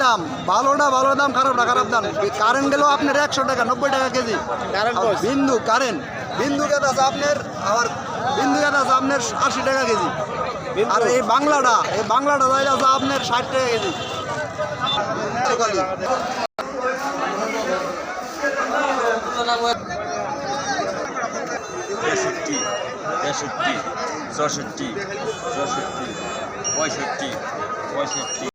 দাম ভালোটা ভালো দাম খারাপটা খারাপ দাম। কারেন্ট গেলেও আপনার একশো টাকা নব্বই টাকা কেজি। বিন্দু কারেন্ট বিন্দু গেঁদা আছে আপনার আবার বিন্দু গেঁদা আছে আপনার আশি টাকা কেজি। আর এই বাংলাটা এই বাংলাটা যাই আছে আপনার ষাট টাকা কেজি। তেষট্টি চৌষট্টি চৌষট্টি পঁয়ষট্টি পঁয়ষট্টি।